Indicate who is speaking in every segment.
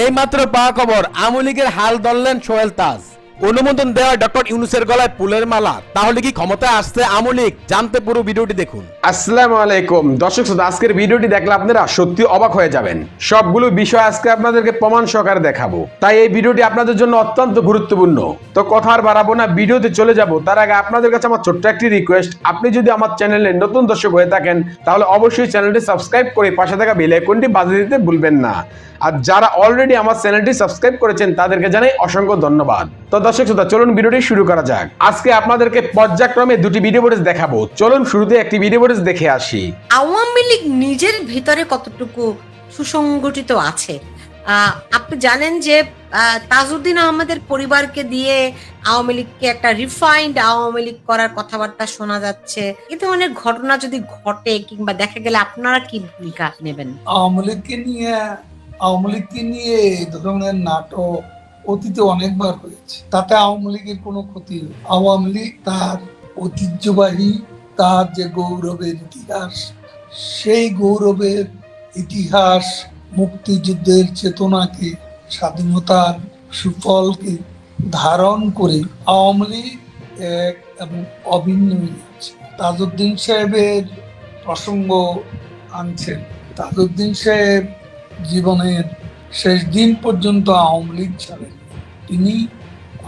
Speaker 1: এই মাত্র পাওয়া খবর আওয়ামী লীগের হাল ধরলেন সোহেল তাজ। অনুমোদন দেওয়া ডক্টর ইউনুসের গলায় ফুলের মালা। তাহলে কি ক্ষমতায় আসছে আওয়ামী লীগ জানতে পুরো ভিডিওটি দেখুন।
Speaker 2: আসসালামু আলাইকুম। দর্শক শ্রোতা, আজকের ভিডিওটি দেখলে আপনারা সত্যি অবাক হয়ে যাবেন। সবগুলো বিষয় আজকে আপনাদেরকে প্রমাণ সহকারে দেখাবো। তাই এই ভিডিওটি আপনাদের জন্য অত্যন্ত গুরুত্বপূর্ণ। তো কথা আর বাড়াবো না, ভিডিওতে চলে যাব। তার আগে আপনাদের কাছে আমার ছোট্ট একটি রিকোয়েস্ট আপনি যদি আমার চ্যানেলে নতুন দর্শক হয়ে থাকেন, তাহলে অবশ্যই চ্যানেলটি সাবস্ক্রাইব করে পাশে থাকা বেল আইকনটি বাজিয়ে দিতে ভুলবেন না। আর যারা অলরেডি আমার চ্যানেলটি সাবস্ক্রাইব করেছেন তাদেরকে জানাই অসংখ্য ধন্যবাদ। তো দর্শক শ্রোতা চলুন ভিডিওটি শুরু করা যাক। আজকে আপনাদেরকে পর্যায়ক্রমে দুটি ভিডিও ফুটেজ দেখাবো। চলুন শুরুতে একটি ভিডিও ফুটেজ দেখে আসি।
Speaker 3: আওয়ামী লীগ নিজের ভিতরে কতটুকু সুসংগঠিত আছে? আপনি জানেন যে তাজউদ্দিন আহমেদের পরিবারকে দিয়ে আওয়ামী লীগকে একটা রিফাইন্ড আওয়ামী লীগ করার কথাবার্তা শোনা যাচ্ছে। এ ধরনের ঘটনা যদি ঘটে কিংবা দেখা গেলে আপনারা কি ভূমিকা নেবেন?
Speaker 4: আওয়ামী লীগকে নিয়ে আওয়ামী লীগকে নিয়ে এই ধরনের নাটক অতীতে অনেকবার হয়েছে। তাতে আওয়ামী লীগের কোনো ক্ষতি। আওয়ামী লীগ তার ঐতিহ্যবাহী, তার যে গৌরবের ইতিহাস, সেই গৌরবের ইতিহাস মুক্তিযুদ্ধের চেতনাকে, স্বাধীনতার সুফলকে ধারণ করে আওয়ামী লীগ এক এবং অভিন্ন তাজউদ্দিন সাহেবের প্রসঙ্গ আনছেন। তাজউদ্দিন সাহেব জীবনের শেষ দিন পর্যন্ত আওয়ামী লীগ ছাড়েন তিনি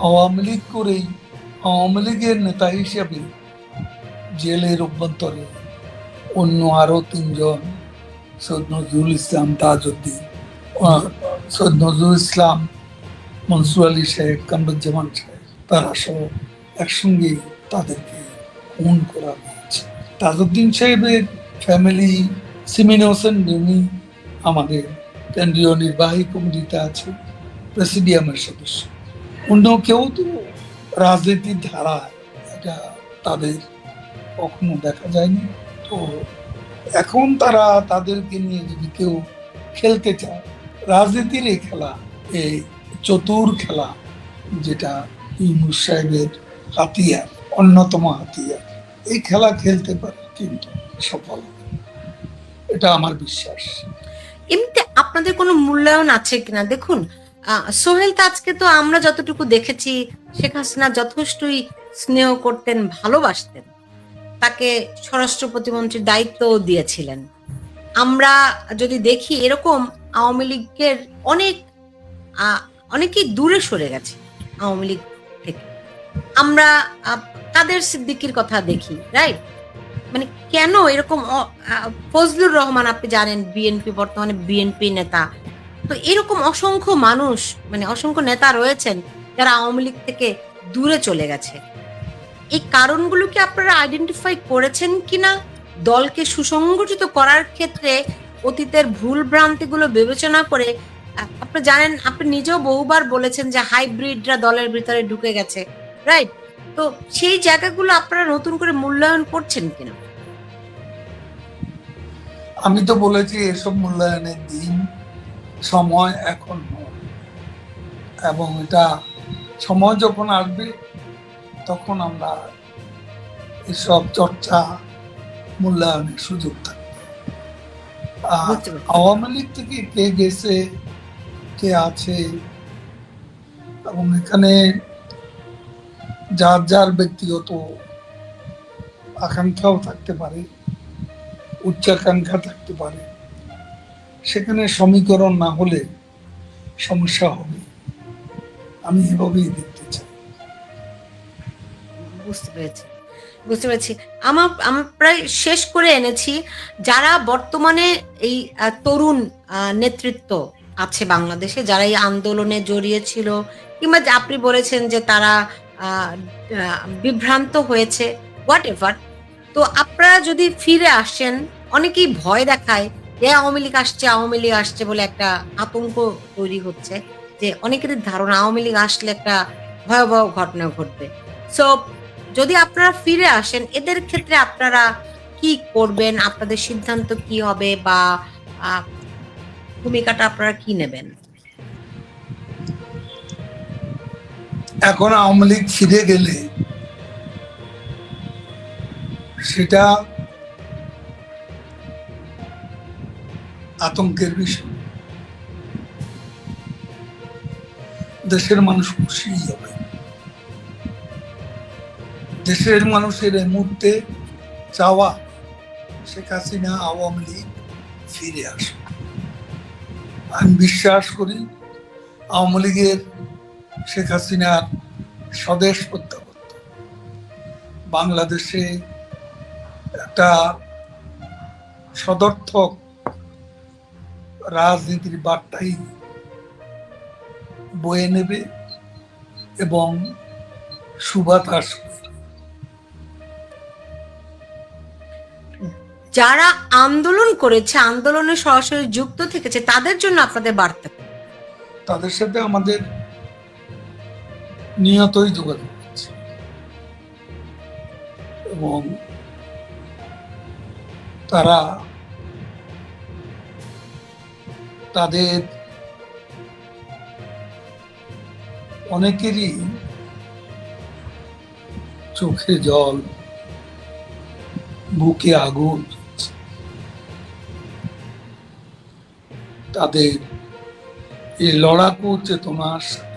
Speaker 4: আওয়ামী লীগ করেই আওয়ামী লীগের নেতা হিসেবে জেলের অভ্যন্তরে অন্য আরও তিনজন সৈয়দ নজরুল ইসলাম তাজউদ্দিন সৈয়দ নজরুল ইসলাম, মনসুর আলী শেখ, কামরুজ্জামান শেখ, তারা সহ একসঙ্গে তাদেরকে খুন করা হয়েছে। তাজউদ্দিন সাহেবের ফ্যামিলি সিমিন হোসেন, যিনি আমাদের কেন্দ্রীয় নির্বাহী কমিটিতে আছে প্রেসিডিয়ামের সদস্য। অন্য কেউ তো রাজনীতির ধারা এটা তাদের কখনো দেখা যায়নি। তো এখন তারা তাদেরকে নিয়ে যদি কেউ খেলতে চায়, রাজনীতির এই খেলা, এই চতুর খেলা, যেটা ইউনুস সাহেবের হাতিয়ার, অন্যতম হাতিয়ার, এই খেলা খেলতে পারে কিন্তু সফল। এটা আমার বিশ্বাস।
Speaker 3: এমনিতে আপনাদের কোনো মূল্যায়ন আছে কিনা? দেখুন সোহেল তাজকে তো আমরা যতটুকু দেখেছি, শেখ হাসিনা যথেষ্টই স্নেহ করতেন, ভালোবাসতেন। তাকে স্বরাষ্ট্র প্রতিমন্ত্রীর দায়িত্বও দিয়েছিলেন। আমরা যদি দেখি, এরকম আওয়ামী লীগের অনেক অনেকেই দূরে সরে গেছে আওয়ামী লীগ থেকে। আমরা কাদের সিদ্দিকির কথা দেখি রাইট মানে কেন এরকম ফজলুর রহমান আপনি জানেন বিএনপি বর্তমানে বিএনপি নেতা। তো এরকম অসংখ্য মানুষ মানে অসংখ্য নেতা রয়েছেন যারা আওয়ামী লীগ থেকে দূরে চলে গেছে। এই কারণগুলো কি আপনারা আইডেন্টিফাই করেছেন কিনা? দলকে সুসংগঠিত করার ক্ষেত্রে অতীতের ভুল ভ্রান্তিগুলো বিবেচনা করে আপনি জানেন, আপনি নিজেও বহুবার বলেছেন যে হাইব্রিডরা দলের ভিতরে ঢুকে গেছে রাইট তো সেই জায়গাগুলো আপনারা নতুন করে মূল্যায়ন করছেন কিনা?
Speaker 4: আমি তো বলেছি এসব মূল্যায়নের দিন সময় এখন এবং এটা সময় যখন আসবে তখন আমরা এসব চর্চা মূল্যায়নের সুযোগ থাকবে। আওয়ামী লীগ থেকে কে গেছে কে আছে এবং এখানে যার যার ব্যক্তিগত আকাঙ্ক্ষাও থাকতে পারে উচ্চাকাঙ্ক্ষা থাকতে পারে, সেখানে সমীকরণ না হলে সমস্যা হবে। আমি এভাবেই দেখতে চাই।
Speaker 3: বুঝতে পেরেছি। বুঝতে পেরেছি। আমার আমার প্রায় শেষ করে এনেছি, যারা বর্তমানে এই তরুণ নেতৃত্ব আছে বাংলাদেশে, যারা এই আন্দোলনে জড়িয়েছিল কিংবা আপনি বলেছেন যে তারা বিভ্রান্ত হয়েছে হোয়াট এভার তো আপনারা যদি ফিরে আসেন, অনেকেই ভয় দেখায় যে আওয়ামী লীগ আসছে, আওয়ামী লীগ আসছে বলে একটা আতঙ্ক তৈরি হচ্ছে, যে অনেকেরই ধারণা আওয়ামী লীগ আসলে একটা ভয়াবহ ঘটনা ঘটবে। সো যদি আপনারা ফিরে আসেন, এদের ক্ষেত্রে আপনারা কি করবেন? আপনাদের সিদ্ধান্ত কি হবে? বা ভূমিকাটা আপনারা কি নেবেন?
Speaker 4: এখন আওয়ামী লীগ ফিরে গেলে সেটা আতঙ্কের বিষয়। দেশের মানুষ খুশি হবে। দেশের মানুষের এই মুহূর্তে চাওয়া শেখ হাসিনা আওয়ামী লীগ ফিরে আসুক। আমি বিশ্বাস করি আওয়ামী লীগের শেখ হাসিনার স্বদেশ প্রত্যাবর্তন। বাংলাদেশে একটা সদর্থক রাজনীতির বার্তাই বয়ে নেবে এবং সুবাতাস
Speaker 3: যারা আন্দোলন করেছে আন্দোলনে সরাসরি যুক্ত থেকেছে তাদের জন্য আপনাদের বার্তা।
Speaker 4: তাদের সাথে আমাদের নিয়তই যোগাযোগ আছে এবং তারা তাদের অনেকেরই চোখে জল, বুকে আগুন তাদের এই লড়াকু চেতনার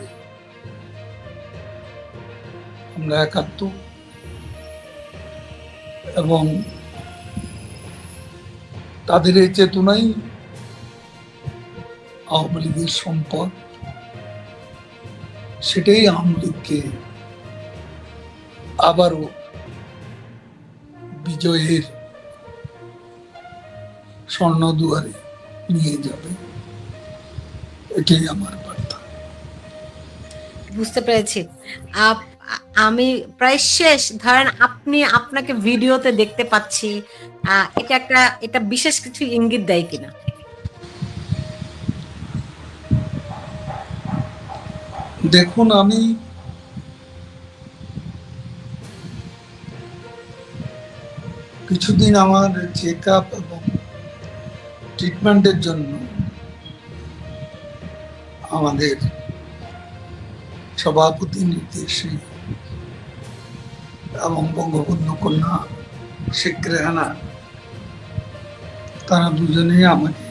Speaker 4: আমরা একাত্ম এবং তাদের এই চেতনাই আওয়ামী লীগের সম্পদ। সেটাই আওয়ামী লীগকে আবারও বিজয়ের স্বর্ণ দুয়ারে নিয়ে যাবে। এটাই আমার বার্তা।
Speaker 3: বুঝতে পেরেছি। আপ- আমি প্রায় শেষ। ধরেন আপনি আপনাকে ভিডিওতে দেখতে পাচ্ছি এটা একটা, এটা বিশেষ কিছু ইঙ্গিত দেয় কিনা?
Speaker 4: দেখুন, আমি কিছুদিন আমার চেক আপ এবং ট্রিটমেন্টের জন্য আমাদের সভাপতি নির্দেশে এবং বঙ্গবন্ধু কন্যা শেখ রেহানা তারা দুজনেই আমাকে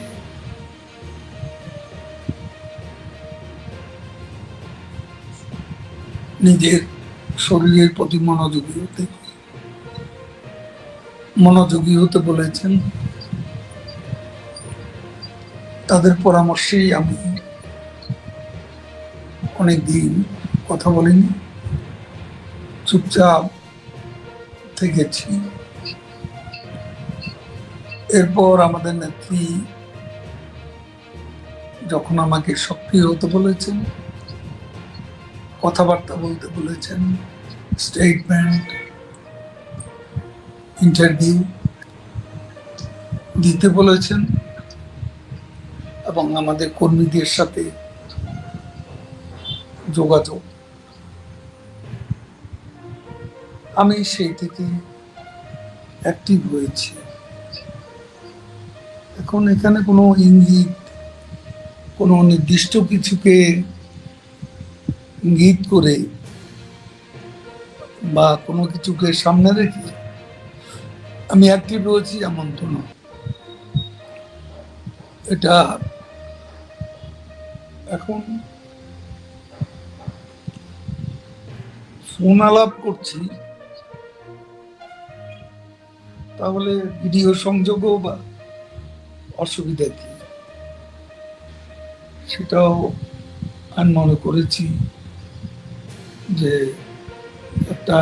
Speaker 4: নিজের শরীরের প্রতি মনোযোগী হতে মনোযোগী হতে বলেছেন। তাদের পরামর্শেই আমি অনেকদিন কথা বলিনি। চুপচাপ থেকেছি এরপর আমাদের নেত্রী যখন আমাকে সক্রিয় হতে বলেছেন, কথাবার্তা বলতে বলেছেন স্টেটমেন্ট ইন্টারভিউ দিতে বলেছেন এবং আমাদের কর্মীদের সাথে যোগাযোগ আমি সেই থেকে অ্যাক্টিভ হয়েছি এখন এখানে কোনো ইঙ্গিত, কোনো নির্দিষ্ট কিছুকে ইঙ্গিত করে বা কোনো কিছুকে সামনে রেখে আমি অ্যাক্টিভ রয়েছি এমন তো নয়। এটা এখন ফোন আলাপ করছি। তাহলে ভিডিও সংযোগও বা অসুবিধা কি? সেটাও আমি মনে করেছি যে একটা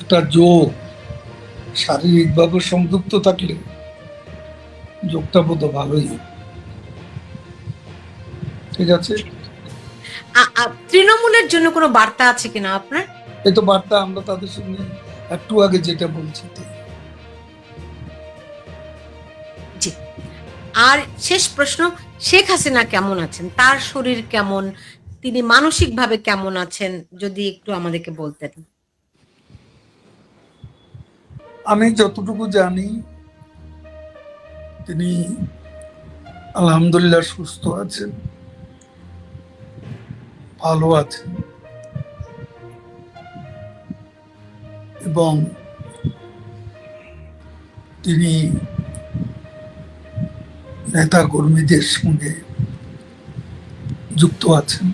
Speaker 4: একটা যোগ শারীরিকভাবে সংযুক্ত থাকলে যোগটা বোধ ভালোই ঠিক আছে?
Speaker 3: তৃণমূলের জন্য কোনো বার্তা আছে কিনা আপনার?
Speaker 4: এই তো বার্তা আমরা তাদের সঙ্গে একটু আগে যেটা বলছি
Speaker 3: জি। আর শেষ প্রশ্ন শেখ হাসিনা কেমন আছেন? তার শরীর কেমন? তিনি মানসিকভাবে কেমন আছেন? যদি একটু আমাদেরকে বলতেন।
Speaker 4: আমি যতটুকু জানি তিনি আলহামদুলিল্লাহ সুস্থ আছেন ভালো আছেন। এবং তিনি নেতা কর্মীদের সঙ্গে যুক্ত আছেন।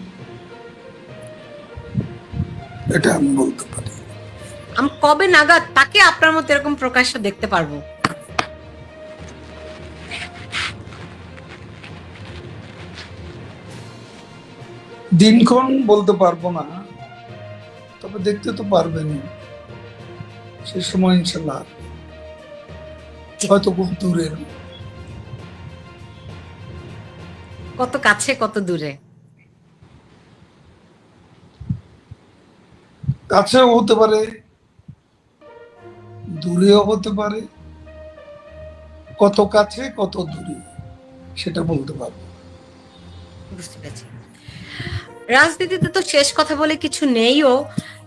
Speaker 4: এটা আমি বলতে পারি।
Speaker 3: আমি কবে নাগাদ তাকে আপনার মতো এরকম প্রকাশ্য দেখতে পারব?
Speaker 4: দিনক্ষণ বলতে পারব না তবে দেখতে তো পারবেনই। সে সময় ইনশাল্লাহ হয়তো খুব দূরের
Speaker 3: কত কাছে কত দূরে?
Speaker 4: কাছেও হতে পারে দূরেও হতে পারে কত কাছে কত দূরে সেটা বলতে পারব।
Speaker 3: বুঝতে পেরেছি। রাজনীতিতে তো শেষ কথা বলে কিছু নেইও।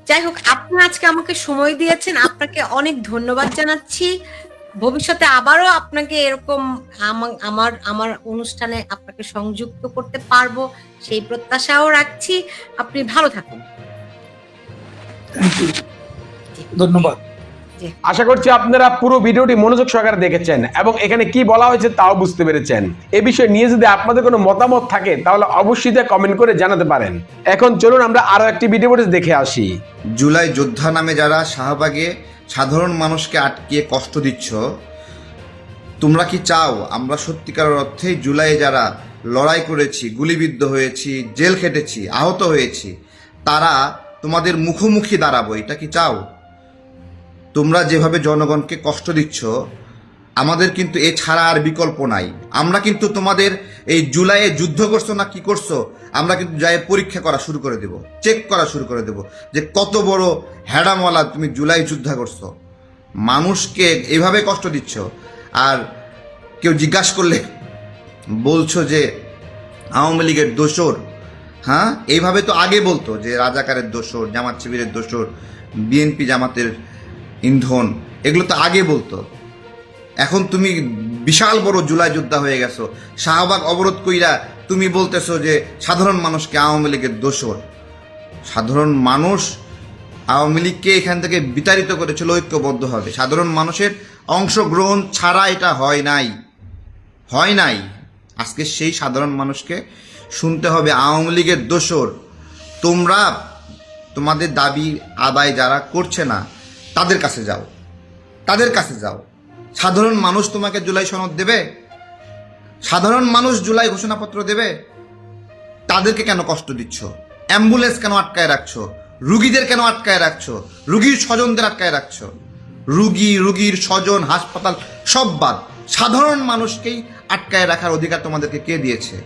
Speaker 3: যাই হোক আপনি আজকে আমাকে সময় দিয়েছেন আপনাকে অনেক ধন্যবাদ জানাচ্ছি। ভবিষ্যতে আবারও আপনাকে এরকম আমা- আমার আমার অনুষ্ঠানে আপনাকে সংযুক্ত করতে পারব সেই প্রত্যাশাও রাখছি। আপনি ভালো থাকুন।
Speaker 4: ধন্যবাদ।
Speaker 2: আশা করছি আপনারা পুরো ভিডিওটি মনোযোগ সহকারে দেখেছেন এবং এখানে কি বলা হয়েছে তাও বুঝতে পেরেছেন। এ বিষয়ে নিয়ে যদি আপনাদের কোনো মতামত থাকে তাহলে অবশ্যই তা কমেন্ট করে জানাতে পারেন। এখন চলুন আমরা আরও একটি ভিডিও ফুটেজ দেখে আসি।
Speaker 5: জুলাই যোদ্ধা নামে যারা শাহবাগে সাধারণ মানুষকে আটকিয়ে কষ্ট দিচ্ছ তোমরা কি চাও আমরা সত্যিকার অর্থে জুলাইয়ে যারা লড়াই করেছি গুলিবিদ্ধ হয়েছি জেল খেটেছি আহত হয়েছি তারা তোমাদের মুখোমুখি দাঁড়াবো এটা কি চাও? তোমরা যেভাবে জনগণকে কষ্ট দিচ্ছ, আমাদের কিন্তু এ ছাড়া আর বিকল্প নাই। আমরা কিন্তু তোমাদের এই জুলাইয়ে যুদ্ধ করছ না কি করছ, আমরা কিন্তু যাই পরীক্ষা করা শুরু করে দেব চেক করা শুরু করে দেব যে কত বড় হ্যাডামওয়ালা তুমি জুলাই যুদ্ধ করছ। মানুষকে এভাবে কষ্ট দিচ্ছ আর কেউ জিজ্ঞাসা করলে বলছো যে আওয়ামী লীগের দোসর হ্যাঁ? এইভাবে তো আগে বলতো যে রাজাকারের দোসর, জামাত শিবিরের দোসর, বিএনপি জামাতের ইন্ধন, এগুলো তো আগে বলতো। এখন তুমি বিশাল বড় জুলাই যোদ্ধা হয়ে গেছো। শাহবাগ অবরোধ কইরা তুমি বলতেছো যে সাধারণ মানুষকে আওয়ামী লীগের দোসর সাধারণ মানুষ আওয়ামী লীগকে এখান থেকে বিতাড়িত করেছিল, ঐক্যবদ্ধ হবে। সাধারণ মানুষের অংশগ্রহণ ছাড়া এটা হয় নাই। হয় নাই। আজকে সেই সাধারণ মানুষকে শুনতে হবে, আওয়ামী লীগের দোসর তোমরা, তোমাদের দাবি আদায় যারা করছে না তাদের কাছে যাও। তাদের কাছে যাও। সাধারণ মানুষ তোমাকে জুলাই সনদ দেবে। সাধারণ মানুষ জুলাই ঘোষণাপত্র দেবে। তাদেরকে কেন কষ্ট দিচ্ছ? অ্যাম্বুলেন্স কেন আটকায় রাখছো? রুগীদের কেন আটকায় রাখছো? রুগীর স্বজনদের আটকায় রাখছো? রুগী, রুগীর স্বজন, হাসপাতাল, সব বাদ। সাধারণ মানুষকেই আটকায় রাখার অধিকার তোমাদেরকে কে দিয়েছে?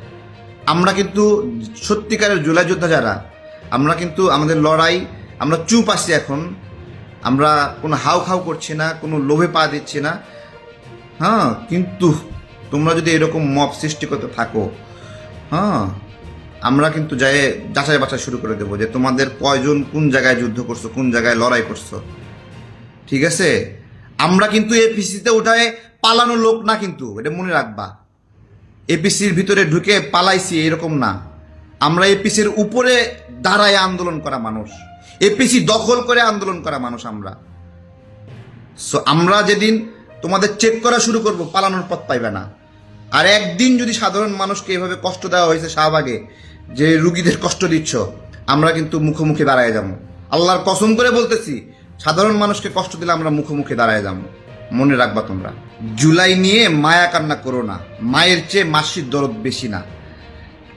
Speaker 5: আমরা কিন্তু সত্যিকারের জুলাই যোদ্ধা যারা, আমরা কিন্তু আমাদের লড়াই, আমরা চুপ আছি এখন। আমরা কোনো হাউ খাউ করছি না, কোনো লোভে পা দিচ্ছি না। হ্যাঁ কিন্তু তোমরা যদি এরকম মপ সৃষ্টি করতে থাকো হ্যাঁ আমরা কিন্তু যাই যাচাই বাছাই শুরু করে দেবো যে তোমাদের কয়জন কোন জায়গায় যুদ্ধ করছ, কোন জায়গায় লড়াই করছ। ঠিক আছে? আমরা কিন্তু এপিসিতে উঠায় পালানো লোক না কিন্তু, এটা মনে রাখবা। এপিসির ভিতরে ঢুকে পালাইছি এরকম না। আমরা এপিসির উপরে দাঁড়ায় আন্দোলন করা মানুষ। এপিসি দখল করে আন্দোলন করা মানুষ আমরা। সো আমরা যেদিন তোমাদের চেক করা শুরু করব, পালানোর পথ পাইবে না। আর একদিন যদি সাধারণ মানুষকে এভাবে কষ্ট দেওয়া হয়েছে শাহবাগে, যে রুগীদের কষ্ট দিচ্ছ, আমরা কিন্তু মুখোমুখি দাঁড়ায় যাব। আল্লাহর কসম করে বলতেছি, সাধারণ মানুষকে কষ্ট দিলে আমরা মুখোমুখি দাঁড়ায় যাব। মনে রাখবা তোমরা, জুলাই নিয়ে মায়া কান্না করো না। মায়ের চেয়ে মাসির দরদ বেশি না।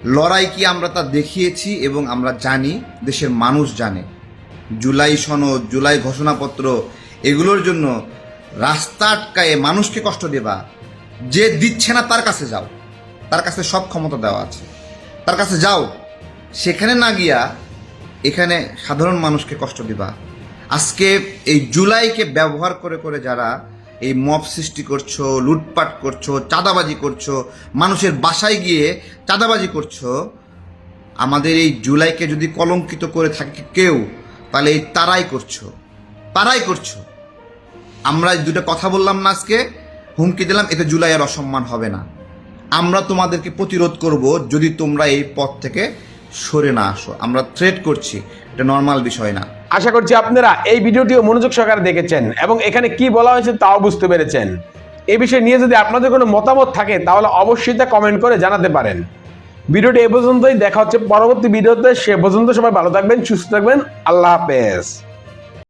Speaker 5: লড়াই কি আমরা তা দেখিয়েছি এবং আমরা জানি, দেশের মানুষ জানে। জুলাই সনদ, জুলাই ঘোষণাপত্র, এগুলোর জন্য রাস্তা আটকায়ে মানুষকে কষ্ট দেবা। যে দিচ্ছে না তার কাছে যাও। তার কাছে সব ক্ষমতা দেওয়া আছে। তার কাছে যাও। সেখানে না গিয়া এখানে সাধারণ মানুষকে কষ্ট দিবা। আজকে এই জুলাইকে ব্যবহার করে করে যারা এই মব সৃষ্টি করছ, লুটপাট করছ, চাঁদাবাজি করছ, মানুষের বাসায় গিয়ে চাঁদাবাজি করছ, আমাদের এই জুলাইকে যদি কলঙ্কিত করে থাকে কেউ তাহলে এই তারাই করছ। তারাই করছ। আমরা দুটো কথা বললাম না আজকে, হুমকি দিলাম, এতে জুলাই আর অসম্মান হবে না। আমরা তোমাদেরকে প্রতিরোধ করব যদি তোমরা এই পথ থেকে সরে না আসো। আমরা থ্রেট করছি, এটা নর্মাল বিষয় না।
Speaker 2: আশা করছি আপনারা এই ভিডিওটিও মনোযোগ সহকারে দেখেছেন এবং এখানে কি বলা হয়েছে তাও বুঝতে পেরেছেন। এ বিষয়ে নিয়ে যদি আপনাদের কোনো মতামত থাকে, তাহলে অবশ্যই তা কমেন্ট করে জানাতে পারেন। ভিডিওটি এ পর্যন্তই। দেখা হচ্ছে পরবর্তী ভিডিওতে। সে পর্যন্ত সবাই ভালো থাকবেন, সুস্থ থাকবেন। আল্লাহ হাফেজ।